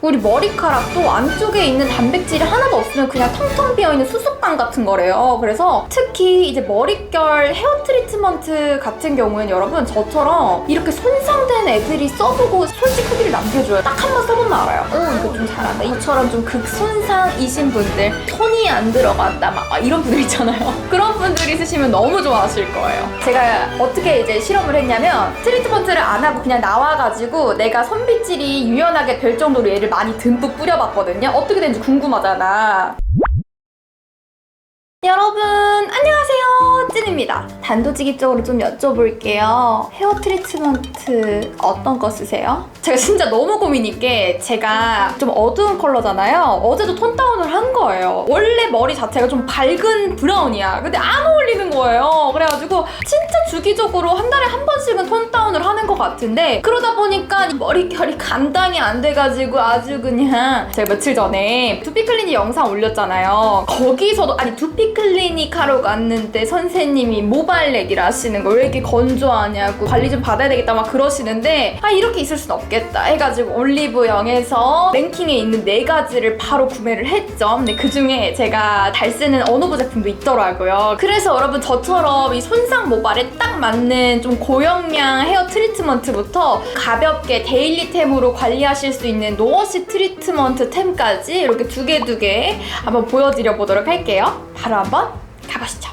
우리 머리카락도 안쪽에 있는 단백질이 하나도 없으면 그냥 텅텅 비어있는 수수깡 같은 거래요. 그래서 특히 이제 머릿결 헤어 트리트먼트 같은 경우에는 여러분 저처럼 이렇게 손상된 애들이 써보고 솔직 후기를 남겨줘요. 딱 한 번 써보면 알아요. 어, 이거 좀 잘한다. 이처럼 좀 극손상이신 분들, 손이 안 들어간다, 막 아, 이런 분들 있잖아요. 그런 분들이 쓰시면 너무 좋아하실 거예요. 제가 어떻게 이제 실험을 했냐면 트리트먼트를 안 하고 그냥 나와가지고 내가 손빗질이 유연하게 될 정도로 얘를 많이 듬뿍 뿌려봤거든요. 어떻게 되는지 궁금하잖아. 여러분 안녕하세요. 찐입니다. 단도직입적으로 좀 여쭤볼게요. 헤어 트리트먼트 어떤 거 쓰세요? 제가 진짜 너무 고민인 게 제가 좀 어두운 컬러잖아요. 어제도 톤 다운을 한 거예요. 원래 머리 자체가 좀 밝은 브라운이야. 근데 안 어울리는 거예요. 그래가지고 진짜 주기적으로 한 달에 한 번씩은 톤 다운을 하는 것 같은데 그러다 보니까 머릿결이 감당이 안 돼가지고 아주 그냥 제가 며칠 전에 두피 클리닉 영상 올렸잖아요. 거기서도 아니 두피 클리닉 하러 갔는데 선생님이 모발 얘기를 하시는 거 왜 이렇게 건조하냐고. 관리 좀 받아야 되겠다 막 그러시는데 아 이렇게 있을 순 없겠다 해가지고 올리브영에서 랭킹에 있는 네 가지를 바로 구매를 했죠. 근데 그중에 제가 잘 쓰는 언어부 제품도 있더라고요. 그래서 여러분 저처럼 이 손상 모발에 딱 맞는 좀 고영양 헤어 트리트먼트부터 가볍게 데일리템으로 관리하실 수 있는 노워시 트리트먼트 템까지 이렇게 두 개 두개 한번 보여드려 보도록 할게요 바로 한번 가보시죠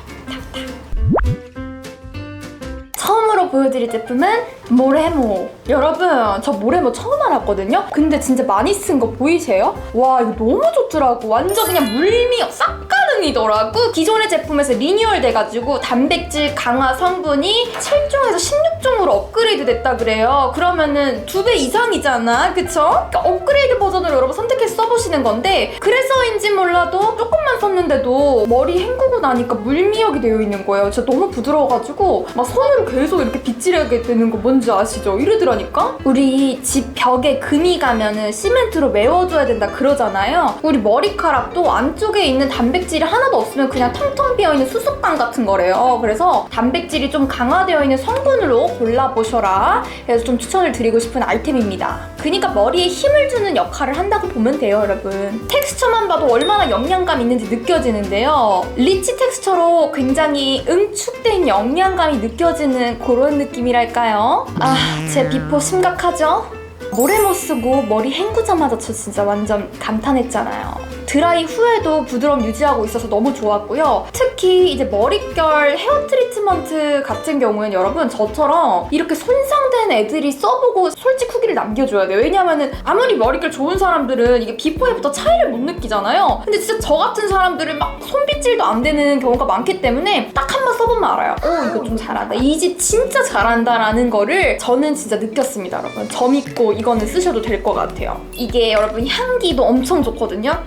처음으로 보여드릴 제품은 모레모. 여러분, 저 모레모 처음 알았거든요? 근데 진짜 많이 쓴 거 보이세요? 와, 이거 너무 좋더라고. 완전 그냥 물미 싹 가능이더라고. 기존의 제품에서 리뉴얼 돼가지고 단백질 강화 성분이 7종에서 16종으로 업그레이드 됐다 그래요. 그러면은 두 배 이상이잖아. 그쵸? 그러니까 업그레이드 버전으로 여러분 선택해서 써보시는 건데, 그래서인지 몰라도 조금만 썼는데도 머리 헹구고 나니까 물미역이 되어 있는 거예요. 진짜 너무 부드러워가지고 막 손으로 계속 이렇게 빗질하게 되는 거 뭔지 아시죠? 이러더라니까? 우리 집 벽에 금이 가면은 시멘트로 메워줘야 된다 그러잖아요. 우리 머리카락도 안쪽에 있는 단백질이 하나도 없으면 그냥 텅텅 비어있는 수수깡 같은 거래요. 그래서 단백질이 좀 강화되어 있는 성분으로 골라보셔라. 그래서 좀 추천을 드리고 싶은 아이템입니다. 그니까 머리에 힘을 주는 역할을 한다고 보면 돼요, 여러분. 텍스처만 봐도 얼마나 영양감 있는지 느껴지는데요. 리치 텍스처로 굉장히 응축된 영양감이 느껴지는 그런 느낌이랄까요? 아, 제 비포 심각하죠? 모래모 쓰고 머리 헹구자마자 저 진짜 완전 감탄했잖아요. 드라이 후에도 부드러움 유지하고 있어서 너무 좋았고요. 특히 이제 머릿결 헤어 트리트먼트 같은 경우에는 여러분 저처럼 이렇게 손상된 애들이 써보고 솔직 후기를 남겨줘야 돼요. 왜냐면은 아무리 머릿결 좋은 사람들은 이게 비포에부터 차이를 못 느끼잖아요. 근데 진짜 저 같은 사람들은 막 손빗질도 안 되는 경우가 많기 때문에 딱 한 번 써보면 알아요. 어, 이거 좀 잘한다. 이 집 진짜 잘한다라는 거를 저는 진짜 느꼈습니다, 여러분. 저 믿고 이거는 쓰셔도 될 것 같아요. 이게 여러분 향기도 엄청 좋거든요.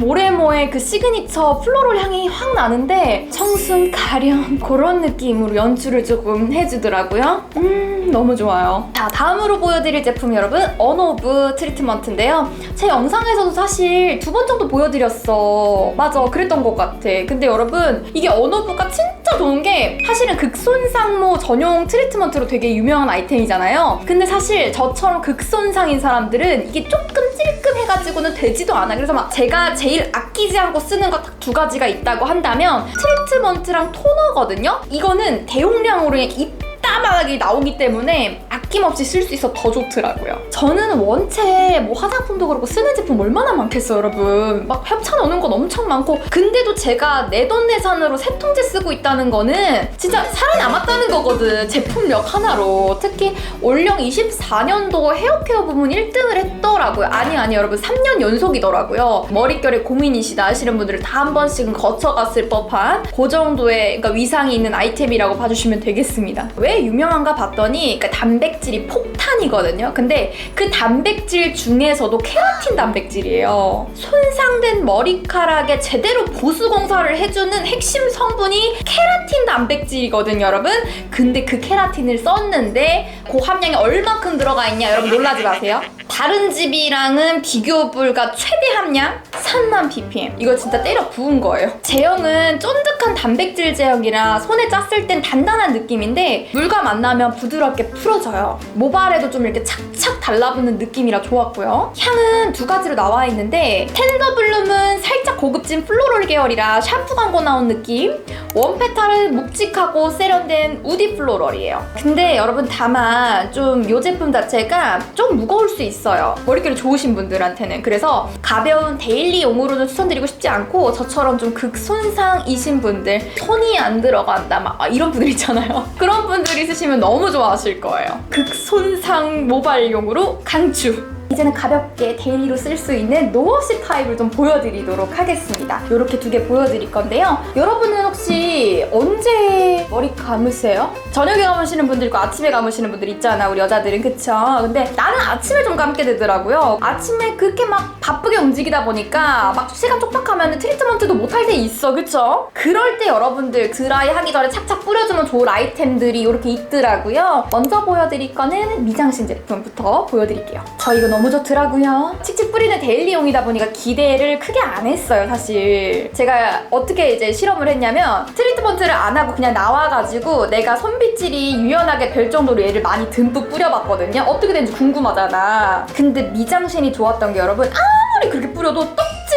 모레모의 그 시그니처 플로럴 향이 확 나는데 청순 가련 그런 느낌으로 연출을 조금 해주더라고요. 음 너무 좋아요. 자 다음으로 보여드릴 제품 여러분 언오브 트리트먼트인데요. 제 영상에서도 사실 두 번 정도 보여드렸어. 맞아 그랬던 것 같아. 근데 여러분 이게 언오브가 진짜 좋은 게 사실은 극손상모 전용 트리트먼트로 되게 유명한 아이템이잖아요. 근데 사실 저처럼 극손상인 사람들은 이게 조금 찔끔해 가지고는 되지도 않아. 그래서 막 제가 제일 아끼지 않고 쓰는 거 딱 두 가지가 있다고 한다면 트리트먼트랑 토너거든요. 이거는 대용량으로 이따만하게 나오기 때문에 아낌없이 쓸 수 있어 더 좋더라고요. 저는 원체 뭐 화장품도 그렇고 쓰는 제품 얼마나 많겠어요, 여러분. 막 협찬 오는 건 엄청 많고 근데도 제가 내돈내산으로 세 통째 쓰고 있다는 거는 진짜 살아남았다는 거거든. 제품력 하나로. 특히 올영 24년도 헤어케어 부문 1등을 했더라고요. 아니 아니 여러분 3년 연속이더라고요. 머릿결에 고민이시다 하시는 분들은 다한 번씩은 거쳐갔을 법한 그 정도의 그러니까 위상이 있는 아이템이라고 봐주시면 되겠습니다. 왜 유명한가 봤더니 그러니까 단백질이 폭탄이거든요. 근데 그 단백질 중에서도 케라틴 단백질이에요. 손상된 머리카락에 제대로 보수 공사를 해주는 핵심 성분이 케라틴 단백질이거든요, 여러분. 근데 그 케라틴을 썼는데 그 함량이 얼마큼 들어가 있냐, 여러분 놀라지 마세요. 다른 집이랑은 비교 불가 최대 함량 3만 ppm. 이거 진짜 때려 부은 거예요. 제형은 쫀득한 단백질 제형이라 손에 짰을 땐 단단한 느낌인데 물과 만나면 부드럽게 풀어져. 펴져요. 모발에도 좀 이렇게 착착 달라붙는 느낌이라 좋았고요. 향은 두 가지로 나와 있는데 텐더블룸은 살짝 고급진 플로럴 계열이라 샴푸 광고 나온 느낌. 원페탈은 묵직하고 세련된 우디 플로럴이에요. 근데 여러분 다만 좀 이 제품 자체가 좀 무거울 수 있어요. 머릿결이 좋으신 분들한테는. 그래서 가벼운 데일리용으로는 추천드리고 싶지 않고 저처럼 좀 극손상이신 분들 손이 안 들어간다 막 이런 분들 있잖아요. 그런 분들 있으시면 너무 좋아하실 거예요. 극손상 모발용으로 강추. 이제는 가볍게 데일리로 쓸 수 있는 노워시 타입을 좀 보여드리도록 하겠습니다. 이렇게 두 개 보여드릴 건데요. 여러분은 혹시 언제 머리 감으세요? 저녁에 감으시는 분들 있고 아침에 감으시는 분들 있잖아 우리 여자들은 그쵸? 근데 나는 아침에 좀 감게 되더라고요. 아침에 그렇게 막 바쁘게 움직이다 보니까 막 시간 촉박하면 트리트먼트도 못할 때 있어 그쵸? 그럴 때 여러분들 드라이 하기 전에 착착 뿌려주면 좋을 아이템들이 이렇게 있더라고요. 먼저 보여드릴 거는 미장신 제품부터 보여드릴게요. 저 이거 너무 좋더라고요. 칙칙 뿌리는 데일리용이다 보니까 기대를 크게 안 했어요, 사실. 제가 어떻게 이제 실험을 했냐면 트리트먼트를 안 하고 그냥 나와가지고 내가 손빗질이 유연하게 될 정도로 얘를 많이 듬뿍 뿌려봤거든요. 어떻게 되는지 궁금하잖아. 근데 미장신이 좋았던 게 여러분 아무리 그렇게 뿌려도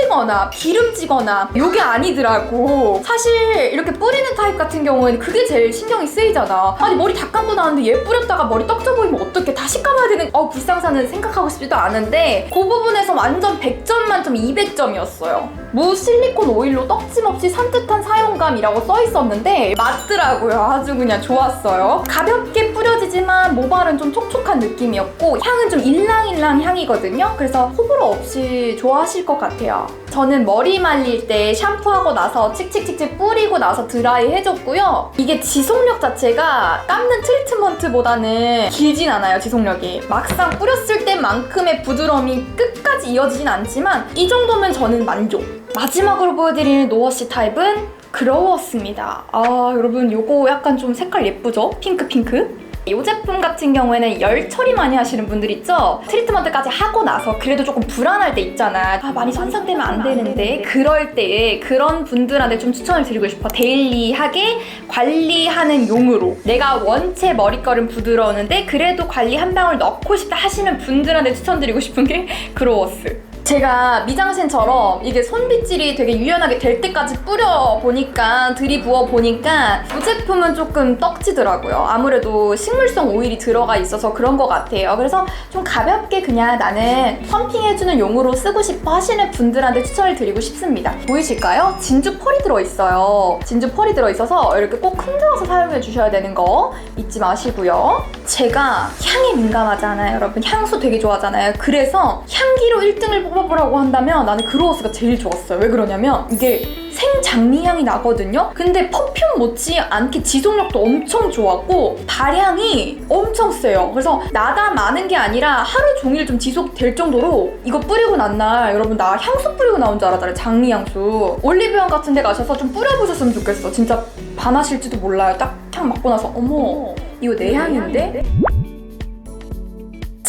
떡지거나 기름지거나 요게 아니더라고. 사실 이렇게 뿌리는 타입 같은 경우에는 그게 제일 신경이 쓰이잖아. 아니 머리 다 감고 나왔는데 얘 뿌렸다가 머리 떡져 보이면 어떡해. 다시 감아야 되는 어 불상사는 생각하고 싶지도 않은데 그 부분에서 완전 100점 만점 200점이었어요. 무 실리콘 오일로 떡짐 없이 산뜻한 사용감이라고 써 있었는데 맞더라고요. 아주 그냥 좋았어요. 가볍게 뿌려지지만 모발은 좀 촉촉한 느낌이었고 향은 좀 일랑일랑 향이거든요. 그래서 호불호 없이 좋아하실 것 같아요. 저는 머리 말릴 때 샴푸하고 나서 칙칙칙칙 뿌리고 나서 드라이 해줬고요. 이게 지속력 자체가 감는 트리트먼트보다는 길진 않아요, 지속력이. 막상 뿌렸을 때만큼의 부드러움이 끝까지 이어지진 않지만 이 정도면 저는 만족. 마지막으로 보여드리는 노워시 타입은 그로웠습니다. 아, 여러분 요거 약간 좀 색깔 예쁘죠? 핑크 핑크. 이 제품 같은 경우에는 열 처리 많이 하시는 분들 있죠? 트리트먼트까지 하고 나서 그래도 조금 불안할 때 있잖아. 아, 많이 손상되면 안 되는데. 그럴 때 그런 분들한테 좀 추천을 드리고 싶어. 데일리하게 관리하는 용으로. 내가 원체 머릿결은 부드러우는데 그래도 관리 한 방울 넣고 싶다 하시는 분들한테 추천드리고 싶은 게 그로워스. 제가 미장센처럼 이게 손빗질이 되게 유연하게 될 때까지 뿌려 보니까 들이부어 보니까 이 제품은 조금 떡지더라고요. 아무래도 식물성 오일이 들어가 있어서 그런 것 같아요. 그래서 좀 가볍게 그냥 나는 펌핑해주는 용으로 쓰고 싶어 하시는 분들한테 추천을 드리고 싶습니다. 보이실까요? 진주 펄이 들어있어요. 진주 펄이 들어있어서 이렇게 꼭 흔들어서 사용해 주셔야 되는 거 잊지 마시고요. 제가 향에 민감하잖아요, 여러분. 향수 되게 좋아하잖아요. 그래서 향기로 1등을 뽑아보라고 한다면 나는 그로워스가 제일 좋았어요. 왜 그러냐면 이게 생장미 향이 나거든요. 근데 퍼퓸 못지 않게 지속력도 엄청 좋았고 발향이 엄청 세요. 그래서 나다 많은 게 아니라 하루 종일 좀 지속될 정도로 이거 뿌리고 난 날 여러분 나 향수 뿌리고 나온 줄 알았잖아요. 장미 향수. 올리브영 같은 데 가셔서 좀 뿌려보셨으면 좋겠어. 진짜 반하실지도 몰라요. 딱 향 맡고 나서 어머 이거 내 향인데?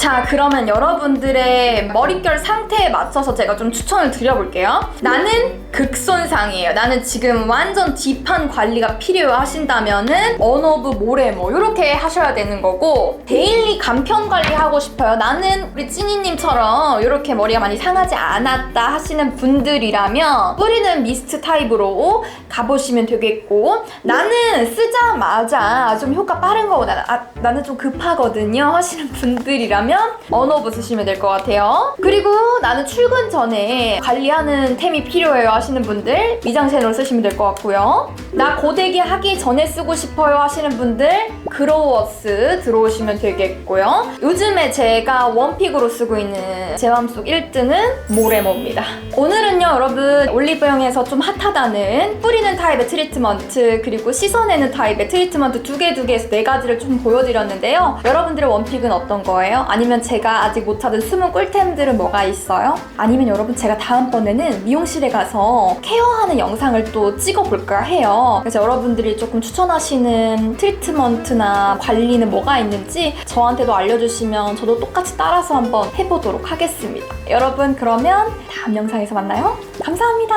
자, 그러면 여러분들의 머릿결 상태에 맞춰서 제가 좀 추천을 드려볼게요. 나는 극손상이에요. 나는 지금 완전 딥한 관리가 필요하신다면은 언어브 모레모 이렇게 하셔야 되는 거고 데일리 간편 관리하고 싶어요. 나는 우리 찐이님처럼 이렇게 머리가 많이 상하지 않았다 하시는 분들이라면 뿌리는 미스트 타입으로 가보시면 되겠고 나는 쓰자마자 좀 효과 빠른 거보다 아, 나는 좀 급하거든요 하시는 분들이라면 언어브 쓰시면 될 것 같아요. 그리고 나는 출근 전에 관리하는 템이 필요해요 하시는 분들 미장센으로 쓰시면 될 것 같고요. 나 고데기 하기 전에 쓰고 싶어요 하시는 분들 그로워스 들어오시면 되겠고요. 요즘에 제가 원픽으로 쓰고 있는 제 맘속 1등은 모레모입니다. 오늘은요 여러분 올리브영에서 좀 핫하다는 뿌리는 타입의 트리트먼트 그리고 씻어내는 타입의 트리트먼트 두 개 두 개에서 네 가지를 좀 보여드렸는데요. 여러분들의 원픽은 어떤 거예요? 아니면 제가 아직 못 찾은 숨은 꿀템들은 뭐가 있어요? 아니면 여러분 제가 다음번에는 미용실에 가서 케어하는 영상을 또 찍어볼까 해요. 그래서 여러분들이 조금 추천하시는 트리트먼트나 관리는 뭐가 있는지 저한테도 알려주시면 저도 똑같이 따라서 한번 해보도록 하겠습니다. 여러분 그러면 다음 영상에서 만나요. 감사합니다.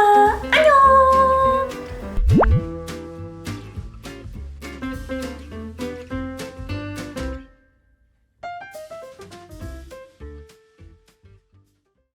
안녕!